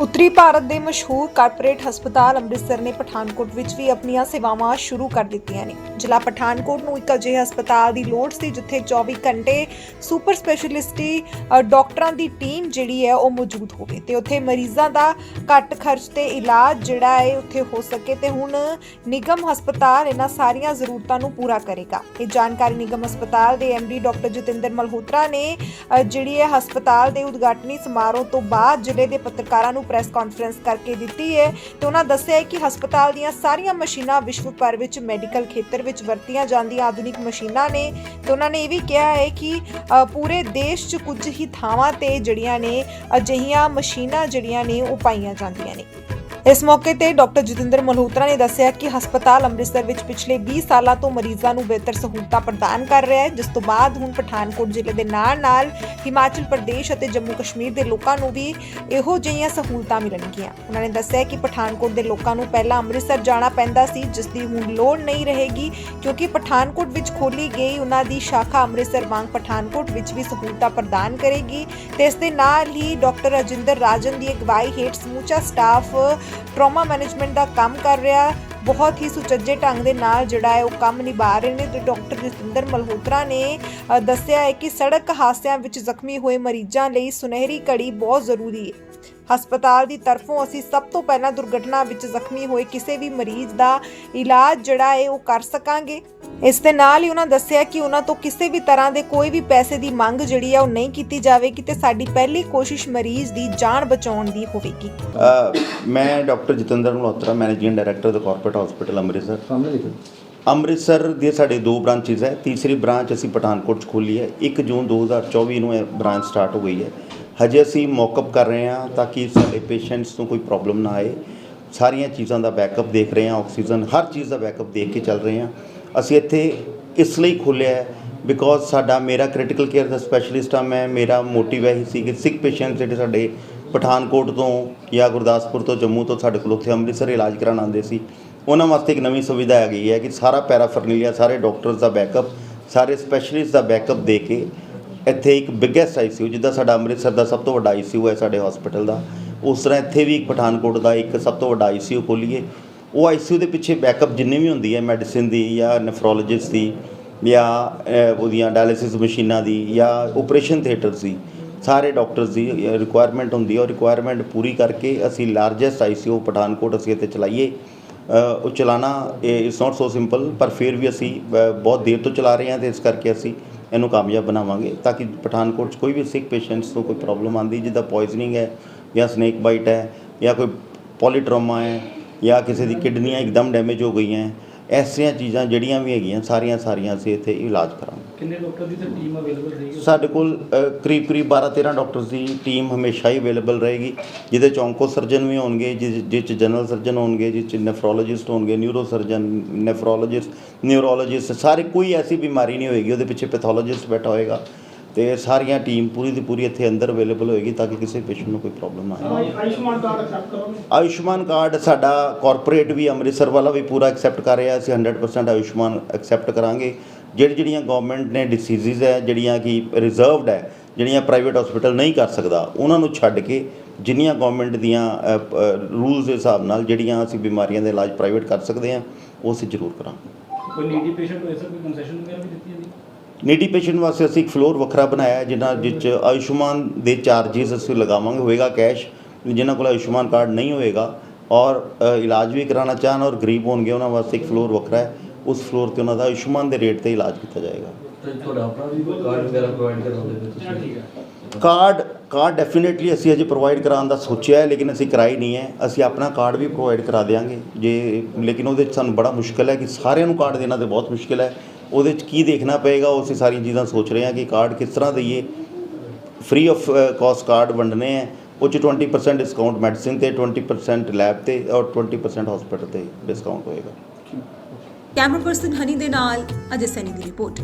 ਉੱਤਰੀ ਭਾਰਤ ਦੇ ਮਸ਼ਹੂਰ ਕਾਰਪੋਰੇਟ ਹਸਪਤਾਲ ਅੰਮ੍ਰਿਤਸਰ ਨੇ ਪਠਾਨਕੋਟ ਵਿੱਚ ਵੀ ਆਪਣੀਆਂ ਸੇਵਾਵਾਂ ਸ਼ੁਰੂ ਕਰ ਦਿੱਤੀਆਂ ਨੇ। ਜ਼ਿਲ੍ਹਾ ਪਠਾਨਕੋਟ ਨੂੰ ਇੱਕ ਅਜਿਹੇ ਹਸਪਤਾਲ ਦੀ ਲੋੜ ਸੀ ਜਿੱਥੇ 24 ਘੰਟੇ ਸੁਪਰ ਸਪੈਸ਼ਲਿਸਟੀ ਅ, ਡਾਕਟਰਾਂ ਦੀ ਟੀਮ ਜਿਹੜੀ ਹੈ ਉਹ ਮੌਜੂਦ ਹੋਵੇ ਤੇ ਉੱਥੇ ਮਰੀਜ਼ਾਂ ਦਾ ਘੱਟ ਖਰਚ ਤੇ ਇਲਾਜ ਜਿਹੜਾ ਹੈ ਉੱਥੇ ਹੋ ਸਕੇ ਤੇ ਹੁਣ ਨਿਗਮ ਹਸਪਤਾਲ ਇਹਨਾਂ ਸਾਰੀਆਂ ਜ਼ਰੂਰਤਾਂ ਨੂੰ ਪੂਰਾ ਕਰੇਗਾ। ਇਹ ਜਾਣਕਾਰੀ ਨਿਗਮ ਹਸਪਤਾਲ ਦੇ ਐਮਡੀ ਡਾਕਟਰ ਜਤਿੰਦਰ ਮਲਹੋਤਰਾ ਨੇ ਜਿਹੜੀ ਹੈ ਹਸਪਤਾਲ ਦੇ ਉਦਘਾਟਨੀ ਸਮਾਰੋਹ ਤੋਂ ਬਾਅਦ ਜ਼ਿਲ੍ਹੇ ਦੇ ਪੱਤਰਕਾਰਾਂ ਨੂੰ ਪ੍ਰੈਸ ਕਾਨਫਰੰਸ ਕਰਕੇ ਦਿੱਤੀ ਹੈ ਤੇ ਉਹਨਾਂ ਦੱਸਿਆ ਹੈ ਕਿ ਹਸਪਤਾਲ ਦੀਆਂ ਸਾਰੀਆਂ ਮਸ਼ੀਨਾਂ ਵਿਸ਼ਵ ਭਰ ਵਿੱਚ ਮੈਡੀਕਲ ਖੇਤਰ ਵਿੱਚ ਵਰਤੀਆਂ ਜਾਂਦੀਆਂ ਆਧੁਨਿਕ ਮਸ਼ੀਨਾਂ ਨੇ ਤੇ ਉਹਨਾਂ ਨੇ ਇਹ ਵੀ ਕਿਹਾ ਹੈ ਕਿ ਪੂਰੇ ਦੇਸ਼ 'ਚ ਕੁਝ ਹੀ ਥਾਵਾਂ ਤੇ ਜਿਹੜੀਆਂ ਨੇ ਅਜਿਹੀਆਂ ਮਸ਼ੀਨਾਂ ਜਿਹੜੀਆਂ ਨੇ ਉਹ ਪਾਈਆਂ ਜਾਂਦੀਆਂ ਨੇ। ਇਸ ਮੌਕੇ ਤੇ ਡਾਕਟਰ ਜਤਿੰਦਰ ਮਲਹੋਤਰਾ ਨੇ ਦੱਸਿਆ ਕਿ ਹਸਪਤਾਲ ਅੰਮ੍ਰਿਤਸਰ ਵਿੱਚ ਪਿਛਲੇ 20 ਸਾਲਾਂ ਤੋਂ ਮਰੀਜ਼ਾਂ ਨੂੰ ਬਿਹਤਰ ਸਹੂਲਤਾਂ ਪ੍ਰਦਾਨ ਕਰ ਰਿਹਾ ਹੈ, ਜਿਸ ਤੋਂ ਬਾਅਦ ਹੁਣ ਪਠਾਨਕੋਟ ਜ਼ਿਲ੍ਹੇ ਦੇ ਨਾਲ-ਨਾਲ ਹਿਮਾਚਲ ਪ੍ਰਦੇਸ਼ ਅਤੇ ਜੰਮੂ ਕਸ਼ਮੀਰ ਦੇ ਲੋਕਾਂ ਨੂੰ ਵੀ ਇਹੋ ਜਿਹੀਆਂ ਸਹੂਲਤਾਂ ਮਿਲਣਗੀਆਂ। ਉਹਨਾਂ ਨੇ ਦੱਸਿਆ ਕਿ ਪਠਾਨਕੋਟ ਦੇ ਲੋਕਾਂ ਨੂੰ ਪਹਿਲਾਂ ਅੰਮ੍ਰਿਤਸਰ ਜਾਣਾ ਪੈਂਦਾ ਸੀ, ਜਿਸ ਦੀ ਹੁਣ ਲੋੜ ਨਹੀਂ ਰਹੇਗੀ, ਕਿਉਂਕਿ ਪਠਾਨਕੋਟ ਵਿੱਚ ਖੋਲੀ ਗਈ ਉਹਨਾਂ ਦੀ ਸ਼ਾਖਾ ਅੰਮ੍ਰਿਤਸਰ ਵਾਂਗ ਪਠਾਨਕੋਟ ਵਿੱਚ ਵੀ ਸਹੂਲਤਾਂ ਪ੍ਰਦਾਨ ਕਰੇਗੀ। ਤੇ ਇਸ ਦੇ ਨਾਲ ਹੀ ਡਾਕਟਰ ਰਜਿੰਦਰ ਰਾਜਨ ਦੀ ਅਗਵਾਈ ਹੇਠ ਸਮੂਚਾ ਸਟਾਫ ਟਰਾਮਾ ਮੈਨੇਜਮੈਂਟ ਦਾ ਕੰਮ ਕਰ ਰਿਹਾ ਬਹੁਤ ਹੀ ਸੁਚੱਜੇ ਢੰਗ ਦੇ ਨਾਲ ਜਿਹੜਾ ਹੈ ਉਹ ਕੰਮ ਨਿਭਾ ਰਹੇ ਨੇ ਤੇ ਡਾਕਟਰ ਜਤਿੰਦਰ ਮਲਹੋਤਰਾ ਨੇ ਦੱਸਿਆ ਹੈ ਕਿ ਸੜਕ ਹਾਦਸਿਆਂ ਵਿੱਚ ਜ਼ਖਮੀ ਹੋਏ ਮਰੀਜ਼ਾਂ ਲਈ ਸੁਨਹਿਰੀ ਘੜੀ ਬਹੁਤ ਜ਼ਰੂਰੀ ਹੈ। ਹਸਪਤਾਲ ਦੀ ਤਰਫੋਂ ਅਸੀਂ ਸਭ ਤੋਂ ਪਹਿਲਾਂ ਦੁਰਘਟਨਾ ਵਿੱਚ ਜ਼ਖਮੀ ਹੋਏ ਕਿਸੇ ਵੀ ਮਰੀਜ਼ ਦਾ ਇਲਾਜ ਜਿਹੜਾ ਹੈ ਉਹ ਕਰ ਸਕਾਂਗੇ। ਇਸ ਦੇ ਨਾਲ ਹੀ ਉਹਨਾਂ ਦੱਸਿਆ ਕਿ ਉਹਨਾਂ ਤੋਂ ਕਿਸੇ ਵੀ ਤਰ੍ਹਾਂ ਦੇ ਕੋਈ ਵੀ ਪੈਸੇ ਦੀ ਮੰਗ ਜਿਹੜੀ ਹੈ ਉਹ ਨਹੀਂ ਕੀਤੀ ਜਾਵੇਗੀ ਤੇ ਸਾਡੀ ਪਹਿਲੀ ਕੋਸ਼ਿਸ਼ ਮਰੀਜ਼ ਦੀ ਜਾਨ ਬਚਾਉਣ ਦੀ ਹੋਵੇਗੀ। ਮੈਂ doctor Jatinder Malhotra managing director ਦਾ ਕਾਰਪੋਰੇਟ ਹਸਪੀਟਲ ਅੰਮ੍ਰਿਤਸਰ। ਸਾਹਮਣੇ ਅੰਮ੍ਰਿਤਸਰ ਦੇ ਸਾਡੇ ਦੋ ਬ੍ਰਾਂਚਿਸ ਹੈ ਤੀਸਰੀ ਬ੍ਰਾਂਚ ਅਸੀਂ ਪਠਾਨਕੋਟ 'ਚ ਖੋਲੀ ਹੈ 1 ਜੂਨ 2024 ਨੂੰ ਇਹ ਬ੍ਰਾਂਚ ਸਟਾਰਟ ਹੋ ਗਈ ਹੈ। ਹਜੇ ਅਸੀਂ ਮੌਕਅਪ ਕਰ ਰਹੇ ਹਾਂ ਤਾਂ ਕਿ ਸਾਡੇ ਪੇਸ਼ੈਂਟਸ ਨੂੰ ਕੋਈ ਪ੍ਰੋਬਲਮ ਨਾ ਆਏ। ਸਾਰੀਆਂ ਚੀਜ਼ਾਂ ਦਾ ਬੈਕਅਪ ਦੇਖ ਰਹੇ ਹਾਂ ਆਕਸੀਜਨ ਹਰ ਚੀਜ਼ ਦਾ ਬੈਕਅਪ ਦੇਖ ਕੇ ਚੱਲ ਰਹੇ ਹਾਂ। ਅਸੀਂ ਇੱਥੇ ਇਸ ਲਈ ਖੋਲ੍ਹਿਆ ਹੈ ਬਿਕੋਜ਼ ਸਾਡਾ, ਮੇਰਾ ਕ੍ਰਿਟੀਕਲ ਕੇਅਰ ਦਾ ਸਪੈਸ਼ਲਿਸਟ ਆ ਮੈਂ, ਮੇਰਾ ਮੋਟਿਵ ਇਹ ਸੀ ਕਿ ਸਿੱਖ ਪੇਸ਼ੈਂਟ ਜਿਹੜੇ ਸਾਡੇ ਪਠਾਨਕੋਟ ਤੋਂ ਜਾਂ ਗੁਰਦਾਸਪੁਰ ਤੋਂ, ਜੰਮੂ ਤੋਂ ਸਾਡੇ ਕੋਲ ਉੱਥੇ ਅੰਮ੍ਰਿਤਸਰ ਇਲਾਜ ਕਰਾਉਣ ਆਉਂਦੇ ਸੀ। ਉਹਨਾਂ ਵਾਸਤੇ ਇੱਕ ਨਵੀਂ ਸੁਵਿਧਾ ਆ ਗਈ ਹੈ ਕਿ ਸਾਰਾ ਪੈਰਾਫਰਨੀਲੀਆ ਸਾਰੇ ਡਾਕਟਰਸ ਦਾ ਬੈਕਅਪ ਸਾਰੇ ਸਪੈਸ਼ਲਿਸਟ ਦਾ ਬੈਕਅਪ ਦੇ ਕੇ ਇੱਥੇ ਇੱਕ ਬਿਗੇਸਟ ਆਈਸੀਯੂ ਜਿੱਦਾਂ ਸਾਡਾ ਅੰਮ੍ਰਿਤਸਰ ਦਾ ਸਭ ਤੋਂ ਵੱਡਾ ਆਈਸੀਯੂ ਹੈ ਸਾਡੇ ਹਸਪੀਟਲ ਦਾ। ਉਸ ਤਰ੍ਹਾਂ ਇੱਥੇ ਵੀ ਇੱਕ ਪਠਾਨਕੋਟ ਦਾ ਇੱਕ ਸਭ ਤੋਂ ਵੱਡਾ ਆਈਸੀਯੂ ਖੋਲੀਏ। ਉਹ ਆਈਸੀਯੂ ਦੇ ਪਿੱਛੇ ਬੈਕਅਪ ਜਿੰਨੀ ਵੀ ਹੁੰਦੀ ਹੈ ਮੈਡੀਸਿਨ ਦੀ ਜਾਂ ਨੈਫਰੋਲੋਜਿਸਟ ਦੀ ਜਾਂ ਉਹਦੀਆਂ ਡਾਇਲਿਸਿਸ ਮਸ਼ੀਨਾਂ ਦੀ ਜਾਂ ਆਪਰੇਸ਼ਨ ਥੀਏਟਰਸ ਦੀ, ਸਾਰੇ ਡਾਕਟਰਸ ਦੀ ਰਿਕੁਆਇਰਮੈਂਟ ਹੁੰਦੀ ਹੈ। ਉਹ ਰਿਕੁਆਇਰਮੈਂਟ ਪੂਰੀ ਕਰਕੇ ਅਸੀਂ ਲਾਰਜੈਸਟ ਆਈਸੀਯੂ ਪਠਾਨਕੋਟ ਅਸੀਂ ਇੱਥੇ ਚਲਾਈਏ। ਉਹ ਚਲਾਣਾ ਇਟਸ ਨਾਟ ਸੋ ਸਿੰਪਲ ਪਰ ਫਿਰ ਵੀ ਅਸੀਂ ਬਹੁਤ ਦੇਰ ਤੋਂ ਚਲਾ ਰਹੇ ਹਾਂ ਤੇ ਇਸ ਕਰਕੇ ਅਸੀਂ ਇਹਨੂੰ ਕਾਮਯਾਬ ਬਣਾਵਾਂਗੇ ਤਾਂ ਕਿ ਪਠਾਨਕੋਟ 'ਚ ਕੋਈ ਵੀ ਸਿੱਖ ਪੇਸ਼ੈਂਟਸ ਨੂੰ ਕੋਈ ਪ੍ਰੋਬਲਮ ਆਂਦੀ ਜਿੱਦਾਂ ਪੋਇਜ਼ਨਿੰਗ ਹੈ ਜਾਂ ਸਨੇਕ ਬਾਈਟ ਹੈ ਜਾਂ ਕੋਈ ਪੋਲੀਟਰਾਮਾ ਹੈ ਜਾਂ ਕਿਸੇ ਦੀ ਕਿਡਨੀਆਂ ਇੱਕਦਮ ਡੈਮੇਜ ਹੋ ਗਈਆਂ ਹੈ। ਐਸੀਆਂ ਚੀਜ਼ਾਂ ਜਿਹੜੀਆਂ ਵੀ ਹੈਗੀਆਂ, ਸਾਰੀਆਂ ਸਾਰੀਆਂ ਅਸੀਂ ਇੱਥੇ ਇਲਾਜ ਕਰਾਂਗੇ ਕਿੰਨੇ ਡਾਕਟਰ ਦੀ ਤਾਂ ਟੀਮ ਅਵੇਲੇਬਲ ਰਹੇਗੀ? ਸਾਡੇ ਕੋਲ ਕਰੀਬ ਕਰੀਬ 12 13 ਡਾਕਟਰਸ ਦੀ ਟੀਮ ਹਮੇਸ਼ਾ ਹੀ ਅਵੇਲੇਬਲ ਰਹੇਗੀ। ਜਿਹਦੇ ਚ ਔਂਕੋ ਸਰਜਨ ਵੀ ਹੋਣਗੇ ਜਿਸ ਜਿਸ ਚ ਜਨਰਲ ਸਰਜਨ ਹੋਣਗੇ ਜਿਸ ਚ ਨੈਫਰੋਲੋਜਿਸਟ ਹੋਣਗੇ ਨਿਊਰੋ ਸਰਜਨ ਨੈਫਰੋਲੋਜਿਸਟ ਨਿਊਰੋਲੋਜਿਸਟ ਸਾਰੇ ਕੋਈ ਐਸੀ ਬਿਮਾਰੀ ਨਹੀਂ ਹੋਏਗੀ ਉਹਦੇ ਪਿੱਛੇ ਪੈਥੋਲੋਜਿਸਟ ਬੈਠਾ ਹੋਏਗਾ। ਤੇ ਸਾਰੀਆਂ ਟੀਮ ਪੂਰੀ ਦੀ ਪੂਰੀ ਇੱਥੇ ਅੰਦਰ ਅਵੇਲੇਬਲ ਹੋਏਗੀ ਤਾਂ ਕਿ ਕਿਸੇ ਪੇਸ਼ੈਂਟ ਨੂੰ ਕੋਈ ਪ੍ਰੋਬਲਮ ਨਾ ਆਏ। ਆਯੁਸ਼ਮਾਨ ਕਾਰਡ ਐਕਸੈਪਟ ਕਰੋਗੇ? ਆਯੁਸ਼ਮਾਨ ਕਾਰਡ ਸਾਡਾ ਕਾਰਪੋਰੇਟ ਵੀ ਅੰਮ੍ਰਿਤਸਰ ਵਾਲਾ ਵੀ ਪੂਰਾ ਐਕਸੈਪਟ ਕਰ ਰਿਹਾ ਅਸੀਂ 100% ਆਯੁਸ਼ਮਾਨ ਐਕਸੈਪਟ ਕਰਾਂਗੇ। ਜਿਹੜੀ ਜਿਹੜੀਆਂ ਗਵਰਨਮੈਂਟ ਨੇ ਡਿਸੀਜ਼ਸ ਹੈ ਜਿਹੜੀਆਂ ਕਿ ਰਿਜ਼ਰਵਡ ਹੈ ਜਿਹੜੀਆਂ ਪ੍ਰਾਈਵੇਟ ਹਸਪੀਟਲ ਨਹੀਂ ਕਰ ਸਕਦਾ ਉਹਨਾਂ ਨੂੰ ਛੱਡ ਕੇ ਜਿੰਨੀਆਂ ਗਵਰਨਮੈਂਟ ਦੀਆਂ ਰੂਲਸ ਦੇ ਹਿਸਾਬ ਨਾਲ ਜਿਹੜੀਆਂ ਅਸੀਂ ਬਿਮਾਰੀਆਂ ਦੇ ਇਲਾਜ ਪ੍ਰਾਈਵੇਟ ਕਰ ਸਕਦੇ ਹਾਂ ਉਹ ਅਸੀਂ ਜ਼ਰੂਰ ਕਰਾਂਗੇ। ਕੋਈ ਨੀਡੀ ਪੇਸ਼ੈਂਟ ਹੋਏ ਸਰ ਕੋਈ ਕੰਸੈਸ਼ਨ ਵਗੈਰਾ ਵੀ ਦਿੱਤੀ ਜਾਂਦੀ? ਨੀਡੀ ਪੇਸ਼ੈਂਟ ਵਾਸਤੇ ਅਸੀਂ ਇੱਕ ਫਲੋਰ ਵੱਖਰਾ ਬਣਾਇਆ ਜਿਨ੍ਹਾਂ ਵਿੱਚ ਆਯੁਸ਼ਮਾਨ ਦੇ ਚਾਰजेस ਅਸੀਂ ਲਗਾਵਾਂਗੇ ਹੋਏਗਾ ਕੈਸ਼ ਜਿਨ੍ਹਾਂ ਕੋਲ ਆਯੁਸ਼ਮਾਨ ਕਾਰਡ ਨਹੀਂ ਹੋਏਗਾ ਔਰ ਇਲਾਜ ਵੀ ਕਰਾਉਣਾ ਚਾਹਣ ਔਰ ਗਰੀਬ ਹੋਣਗੇ ਉਹਨਾਂ ਵਾਸਤੇ ਇੱਕ ਫਲੋਰ ਵੱਖਰਾ ਹੈ। ਉਸ ਫਲੋਰ ਤੇ ਉਹਨਾਂ ਦਾ ਆਯੁਸ਼ਮਾਨ ਦੇ ਰੇਟ ਤੇ ਇਲਾਜ ਕੀਤਾ ਜਾਏਗਾ। ਤੇ ਤੁਹਾਡਾ ਆਪਣਾ ਵੀ ਕੋਈ ਕਾਰਡ ਵਗੈਰਾ ਪ੍ਰੋਵਾਈਡ ਕਰਵਾਉਂਦੇ ਹੋ ਤੁਸੀਂ? ਠੀਕ ਹੈ। ਕਾਰਡ ਕਾਰਡ ਡੈਫੀਨਿਟਲੀ ਅਸੀਂ ਅਜੇ ਪ੍ਰੋਵਾਈਡ ਕਰਾਉਣ ਦਾ ਸੋਚਿਆ ਹੈ ਲੇਕਿਨ ਅਸੀਂ ਕਰਾਈ ਨਹੀਂ ਹੈ। ਅਸੀਂ ਆਪਣਾ ਕਾਰਡ ਵੀ ਪ੍ਰੋਵਾਈਡ ਕਰਾ ਦੇਵਾਂਗੇ ਜੇ ਲੇਕਿਨ ਉਹਦੇ 'ਚ ਸਾਨੂੰ ਬੜਾ ਮੁਸ਼ਕਲ ਹੈ ਕਿ ਸਾਰਿਆਂ ਨੂੰ ਕਾਰਡ ਦੇਣਾ ਤੇ ਬਹੁਤ ਮੁਸ਼ਕਲ ਹੈ। ਉਹਦੇ 'ਚ ਕੀ ਦੇਖਣਾ ਪਏਗਾ ਉਹ ਅਸੀਂ ਸਾਰੀਆਂ ਚੀਜ਼ਾਂ ਸੋਚ ਰਹੇ ਹਾਂ ਕਿ ਕਾਰਡ ਕਿਸ ਤਰ੍ਹਾਂ ਦਈਏ। ਫ੍ਰੀ ਆਫ ਕਾਸਟ ਕਾਰਡ ਵੰਡਨੇ ਹੈ। ਉਹ 'ਚ 20% ਡਿਸਕਾਊਂਟ ਮੈਡੀਸਿਨ ਤੇ 20% ਲੈਬ ਤੇ ਔਰ 20% ਹਸਪੀਟਲ ਤੇ ਡਿਸਕਾਊਂਟ ਹੋਏਗਾ। ਕੈਮਰਾ ਪਰਸਨ ਹਨੀ ਦੇ ਨਾਲ ਅਜੇ ਸੈਨੀ ਦੀ ਰਿਪੋਰਟ।